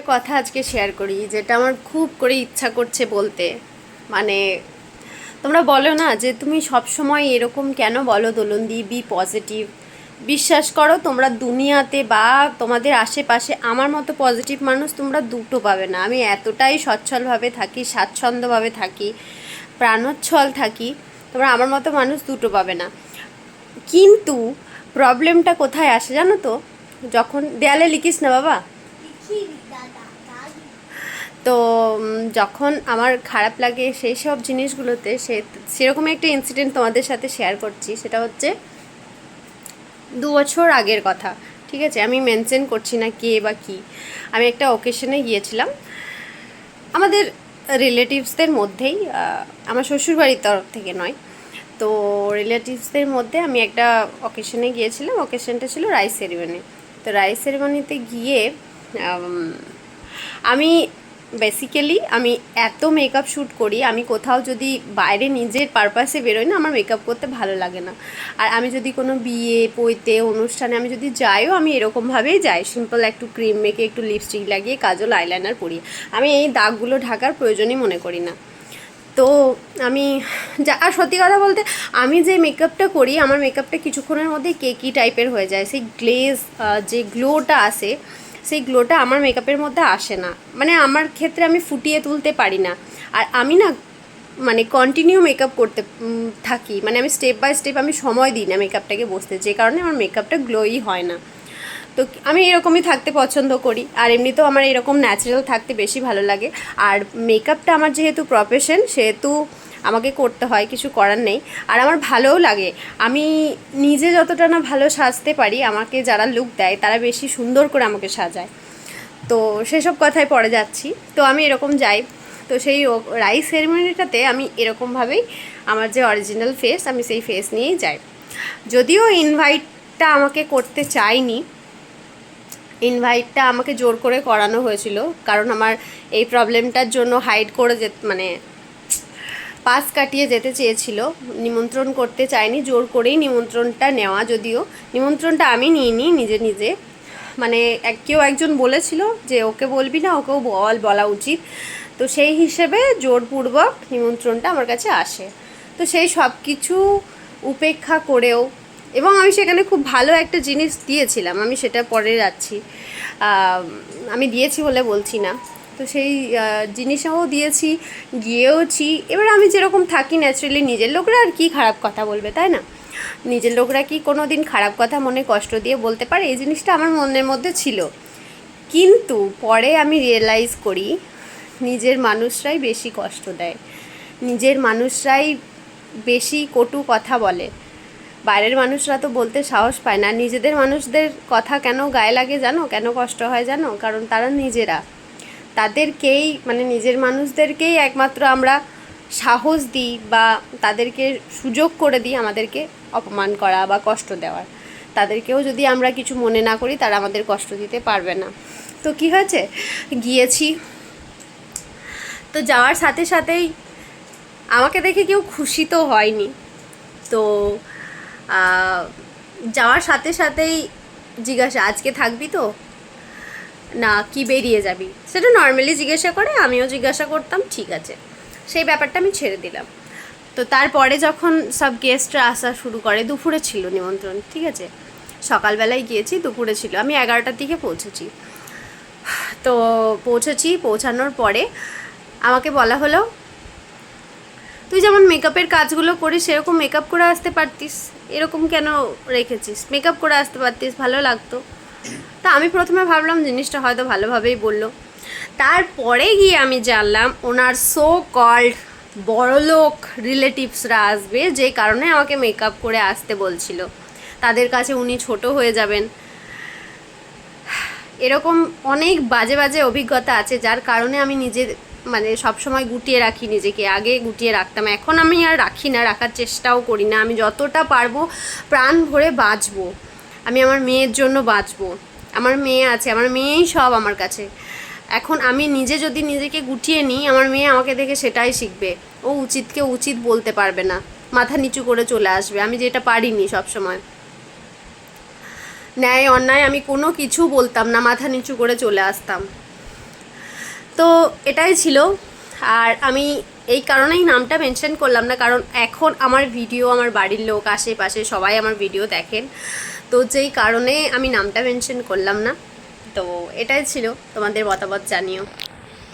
একটা কথা আজকে শেয়ার করি, যেটা আমার খুব করে ইচ্ছা করছে বলতে। মানে তোমরা বলো না যে তুমি সব সময় এরকম কেন বলো দোলন্দি? বি পজিটিভ বিশ্বাস করো, তোমরা দুনিয়াতে বা তোমাদের আশেপাশে আমার মতো পজিটিভ মানুষ তোমরা দুটো পাবে না। আমি এতটাই সচ্ছলভাবে থাকি, স্বাচ্ছন্দ্যভাবে থাকি, প্রাণোচ্ছল থাকি, তোমরা আমার মতো মানুষ দুটো পাবে না। কিন্তু প্রবলেমটা কোথায় আসে জানো তো? যখন দেয়ালে লিখিস না বাবা? তো যখন আমার খারাপ লাগে সেই সব জিনিসগুলোতে সে সেরকম একটা ইনসিডেন্ট তোমাদের সাথে শেয়ার করছি। সেটা হচ্ছে দু বছর আগের কথা, ঠিক আছে? আমি মেনশন করছি না কে বা কি। আমি একটা ওকেশনে গিয়েছিলাম। আমাদের রিলেটিভসদের মধ্যেই আমার শ্বশুরবাড়ির তরফ থেকে নয়। তো রিলেটিভসদের মধ্যে আমি একটা অকেশনে গিয়েছিলাম। অকেশনটা ছিল রাইস সেরিমনি তো রাইস সেরিমনিতে গিয়ে আমি বেসিক্যালি আমি এত মেকআপ শ্যুট করি, আমি কোথাও যদি বাইরে নিজের পারপাসে বেরোই না, আমার মেকআপ করতে ভালো লাগে না। আর আমি যদি কোনো বিয়ে, পৈতে, অনুষ্ঠানে আমি যদি যাইও, আমি এরকমভাবেই যাই। সিম্পল একটু ক্রিম মেখে একটু লিপস্টিক লাগিয়ে, কাজল আইলাইনার পরি আমি এই দাগগুলো ঢাকার প্রয়োজনই মনে করি না। তো আমি যা, আর সত্যি কথা বলতে, আমি যে মেকআপটা করি, আমার মেকআপটা কিছুক্ষণের মধ্যে কেকি টাইপের হয়ে যায়। সেই গ্লেজ যে গ্লোটা আসে সেই গ্লোটা আমার মেকআপের মধ্যে আসে না। মানে আমার ক্ষেত্রে আমি ফুটিয়ে তুলতে পারি না। আর আমি না মানে কন্টিনিউ মেকআপ করতে থাকি। মানে আমি স্টেপ বাই স্টেপ আমি সময় দিই না মেকআপটাকে বসতে। যে কারণে আমার মেকআপটা গ্লোই হয় না। তো আমি এরকমই থাকতে পছন্দ করি। আর এমনিতেও আমার এরকম ন্যাচারাল থাকতে বেশি ভালো লাগে। আর মেকআপটা আমার যেহেতু প্রফেশন সেহেতু আমাকে করতে হয়, কিছু করার নেই। আর আমার ভালোও লাগে। আমি নিজে যতটা না ভালো সাজতে পারি, আমাকে যারা লুক দেয়, তারা বেশি সুন্দর করে আমাকে সাজায়। তো সেসব কথায় পরে যাচ্ছি। তো আমি এরকম যাই। তো সেই রাইস সেরেমনিটাতে আমি এরকমভাবেই আমার যে অরিজিনাল ফেস আমি সেই ফেস নিয়েই যাই। যদিও ইনভাইটটা আমাকে করতে চাইনি ইনভাইটটা আমাকে জোর করে করানো হয়েছিল। কারণ আমার এই প্রবলেমটার জন্য হাইড করে যে মানে পাস কাটিয়ে যেতে চেয়েছিল। নিমন্ত্রণ করতে চায়নি, জোর করেই নিমন্ত্রণটা নেওয়া যদিও। নিমন্ত্রণটা আমি নিইনি, নিজে নিজে। মানে কেউ একজন বলেছিল যে ওকে বলবি না, ওকেও বল, বলা উচিত। তো সেই হিসেবে জোরপূর্বক নিমন্ত্রণটা আমার কাছে আসে। তো সেই সব কিছু উপেক্ষা করেও, এবং আমি সেখানে খুব ভালো একটা জিনিস দিয়েছিলাম, আমি সেটা পরে যাচ্ছি। আমি দিয়েছি বলে বলছি না। তো সেই জিনিসও দিয়েছি, গিয়েওছি। এবার আমি যেরকম থাকি ন্যাচারালি নিজের লোকরা আর কি খারাপ কথা বলবে, তাই না? নিজের লোকরা কি কোনো দিন খারাপ কথা মনে কষ্ট দিয়ে বলতে পারে? এই জিনিসটা আমার মনের মধ্যে ছিল। কিন্তু পরে আমি রিয়েলাইজ করি, নিজের মানুষরাই বেশি কষ্ট দেয়। নিজের মানুষরাই বেশি কটু কথা বলে। বাইরের মানুষরা তো বলতে সাহস পায় না। নিজেদের মানুষদের কথা কেন গায়ে লাগে জানো? কেন কষ্ট হয় জানো? কারণ তারা নিজেরা। তাদেরকেই মানে নিজের মানুষদেরকেই একমাত্র আমরা সাহস দিই বা তাদেরকে সুযোগ করে দিই আমাদেরকে অপমান করা বা কষ্ট দেওয়ার। তাদেরকেও যদি আমরা কিছু মনে না করি, তারা আমাদের কষ্ট দিতে পারবে না। তো কি হয়েছে? গিয়েছি। তো যাওয়ার সাথে সাথেই আমাকে দেখে কেউ খুশি তো হয়নি। তো যাওয়ার সাথে সাথেই জিজ্ঞাসা, আজকে থাকবি তো? না, কি বেরিয়ে যাবি? সেটা নর্মালি জিজ্ঞাসা করে, আমিও জিজ্ঞাসা করতাম, ঠিক আছে। সেই ব্যাপারটা আমি ছেড়ে দিলাম। তো তারপরে যখন সব গেস্টরা আসা শুরু করে, দুপুরে ছিল নিমন্ত্রণ, ঠিক আছে? সকালবেলায় গিয়েছি, দুপুরে ছিল। আমি এগারোটার দিকে পৌঁছেছি। তো পৌঁছেছি, পৌঁছানোর পরে আমাকে বলা হলো, তুই যেমন মেকআপের কাজগুলো করিস, সেরকম মেকআপ করে আসতে পারতিস। এরকম কেন রেখেছিস? মেকআপ করে আসতে পারতিস, ভালো লাগতো। তা আমি প্রথমে ভাবলাম জিনিসটা হয়তো ভালোভাবেই বলল। তারপরে গিয়ে আমি জানলাম ওনার সো কল্ড বড়লোক রিলেটিভসরা আসবে, যে কারণে আমাকে মেকআপ করে আসতে বলছিল। তাদের কাছে উনি ছোট হয়ে যাবেন। এরকম অনেক বাজে বাজে অভিজ্ঞতা আছে, যার কারণে আমি নিজের মানে সবসময় গুটিয়ে রাখি নিজেকে। আগে গুটিয়ে রাখতাম, এখন আমি আর রাখি না, রাখার চেষ্টাও করি না। আমি যতটা পারব প্রাণ ভরে বাঁচবো। আমি আমার মেয়ের জন্য বাঁচবো। আমার মেয়ে আছে, আমার মেয়েই সব আমার কাছে। এখন আমি নিজে যদি নিজেকে গুটিয়ে নিই, আমার মেয়ে আমাকে দেখে সেটাই শিখবে। ও উচিতকে উচিত বলতে পারবে না। মাথা নিচু করে চলে আসবে। আমি যেটা পারিনি সবসময়। ন্যায়, অন্যায় আমি কোনো কিছু বলতাম না। মাথা নিচু করে চলে আসতাম। তো এটাই ছিল। আর আমি এই কারণেই নামটা মেনশন করলাম না। কারণ এখন আমার ভিডিও, আমার বাড়ির লোক, আশেপাশে সবাই আমার ভিডিও দেখেন। তো যেই কারণে আমি নামটা মেনশন করলাম না। তো এটাই ছিল তোমাদের মতামত জানিও।